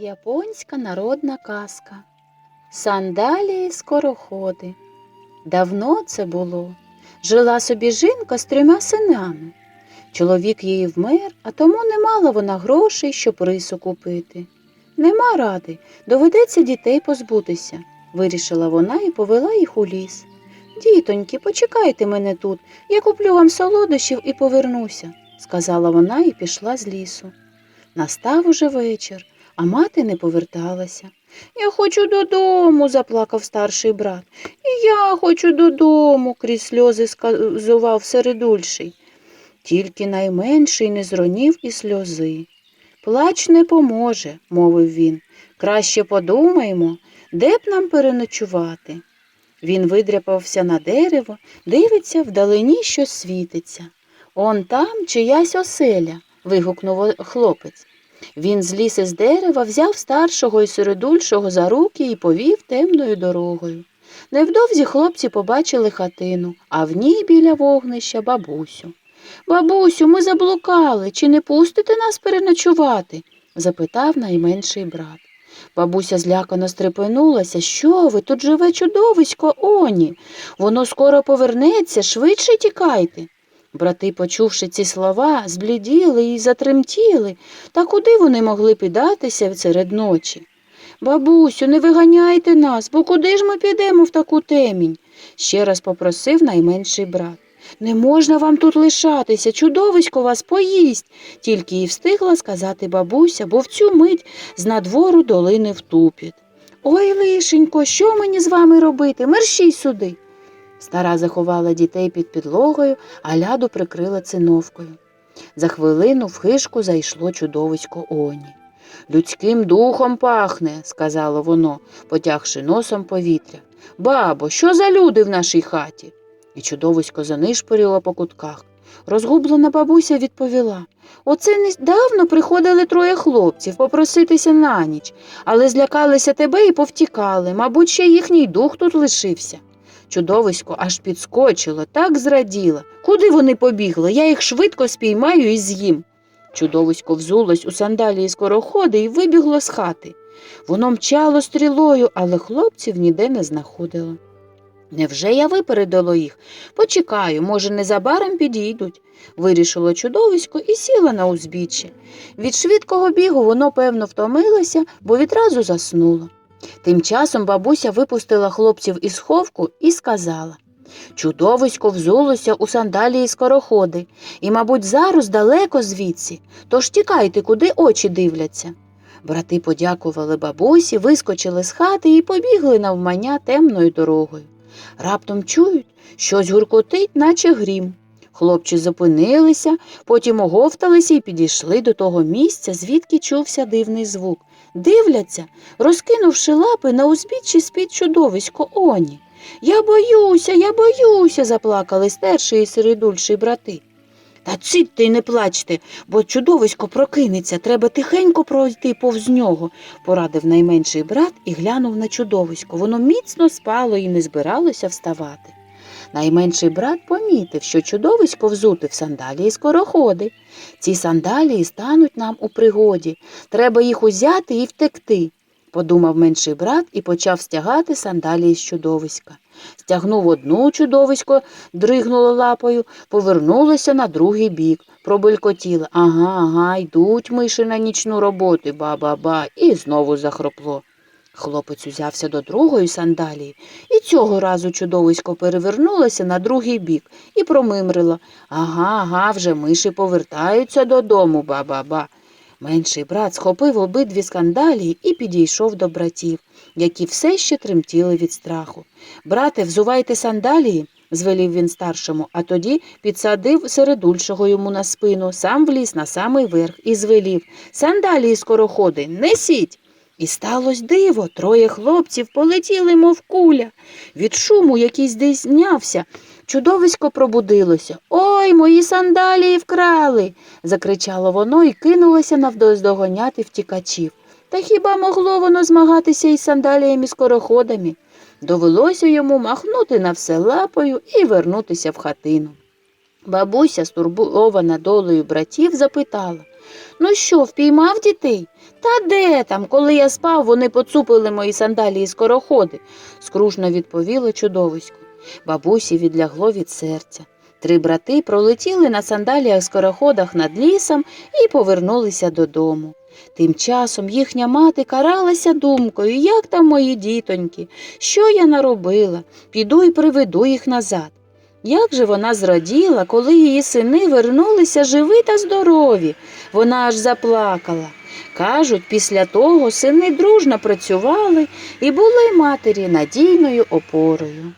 Японська народна казка. Сандалії скороходи. Давно це було. Жила собі жінка з трьома синами. Чоловік її вмер, а тому не мала вона грошей, щоб рису купити. Нема ради, доведеться дітей позбутися, вирішила вона і повела їх у ліс. Дітоньки, почекайте мене тут, я куплю вам солодощів і повернуся, сказала вона і пішла з лісу. Настав уже вечір, а мати не поверталася. Я хочу додому, заплакав старший брат. І я хочу додому, крізь сльози сказував середульший. Тільки найменший не зронів і сльози. Плач не поможе, мовив він. Краще подумаймо, де б нам переночувати. Він видряпався на дерево, дивиться, вдалині щось світиться. Он там чиясь оселя, вигукнув хлопець. Він зліз із дерева, взяв старшого і середульшого за руки і повів темною дорогою. Невдовзі хлопці побачили хатину, а в ній біля вогнища бабусю. Бабусю, ми заблукали, чи не пустите нас переночувати? запитав найменший брат. Бабуся злякано стрепенулася. Що ви? Тут живе чудовисько, оні. Воно скоро повернеться, швидше тікайте. Брати, почувши ці слова, збліділи і затремтіли, та куди вони могли підатися серед ночі? Бабусю, не виганяйте нас, бо куди ж ми підемо в таку темінь? ще раз попросив найменший брат. Не можна вам тут лишатися, чудовисько вас поїсть, тільки й встигла сказати бабуся, бо в цю мить з надвору долинив тупіт. Ой, лишенько, що мені з вами робити? Мерщій сюди. Стара заховала дітей під підлогою, а ляду прикрила циновкою. За хвилину в хишку зайшло чудовисько Оні. Людським духом пахне, сказало воно, потягши носом повітря. Бабо, що за люди в нашій хаті? І чудовисько занишпоріло по кутках. Розгублена бабуся відповіла Оце недавно приходили троє хлопців попроситися на ніч, але злякалися тебе і повтікали. Мабуть, ще їхній дух тут лишився. Чудовисько аж підскочило, так зраділо. Куди вони побігли? Я їх швидко спіймаю і з'їм. Чудовисько взулось у сандалії скороходи і вибігло з хати. Воно мчало стрілою, але хлопців ніде не знаходило. Невже я випередило їх? Почекаю, може, незабаром підійдуть, вирішило чудовисько і сіло на узбіччя. Від швидкого бігу воно, певно, втомилося, бо відразу заснуло. Тим часом бабуся випустила хлопців із ховку і сказала Чудовисько взулося у сандалії скороходи і, мабуть, зараз далеко звідси, тож тікайте, куди очі дивляться. Брати подякували бабусі, вискочили з хати і побігли навмання темною дорогою. Раптом чують, щось гуркотить, наче грім. Хлопці зупинилися, потім оговталися і підійшли до того місця, звідки чувся дивний звук. Дивляться, розкинувши лапи на узбіччі спід чудовисько Оні. Я боюся, я боюся, заплакали старший і середульший брати. Та цідьте й не плачте, бо чудовисько прокинеться, треба тихенько пройти повз нього, порадив найменший брат і глянув на чудовисько. Воно міцно спало і не збиралося вставати. Найменший брат помітив, що чудовисько взути в сандалії скороходи. Ці сандалії стануть нам у пригоді. Треба їх узяти і втекти, подумав менший брат і почав стягати сандалії з чудовиська. Стягнув одну чудовисько, дригнуло лапою, повернулося на другий бік, пробелькотіло. Ага, ага, йдуть миші на нічну роботу, ба-ба-ба, і знову захропло. Хлопець узявся до другої сандалії, і цього разу чудовисько перевернулося на другий бік і промимрило. Ага, ага, вже миші повертаються додому, ба-ба-ба. Менший брат схопив обидві скандалії і підійшов до братів, які все ще тремтіли від страху. Брате, взувайте сандалії, звелів він старшому, а тоді підсадив середульшого йому на спину, сам вліз на самий верх і звелів Сандалії скороходи, несіть. І сталося диво, троє хлопців полетіли, мов куля. Від шуму, який десь знявся, чудовисько пробудилося. Ой, мої сандалії вкрали. закричало воно і кинулося навдоздоганяти втікачів. Та хіба могло воно змагатися із сандаліями скороходами? Довелося йому махнути на все лапою і вернутися в хатину. Бабуся, стурбована долею братів, запитала Ну що, впіймав дітей? Та де там, коли я спав, вони поцупили мої сандалії скороходи, скрушно відповіло чудовисько. Бабусі відлягло від серця. Три брати пролетіли на сандаліях скороходах над лісом і повернулися додому. Тим часом їхня мати каралася думкою, як там мої дітоньки, що я наробила, піду і приведу їх назад. Як же вона зраділа, коли її сини вернулися живі та здорові. Вона аж заплакала. Кажуть, після того сини дружно працювали і були матері надійною опорою.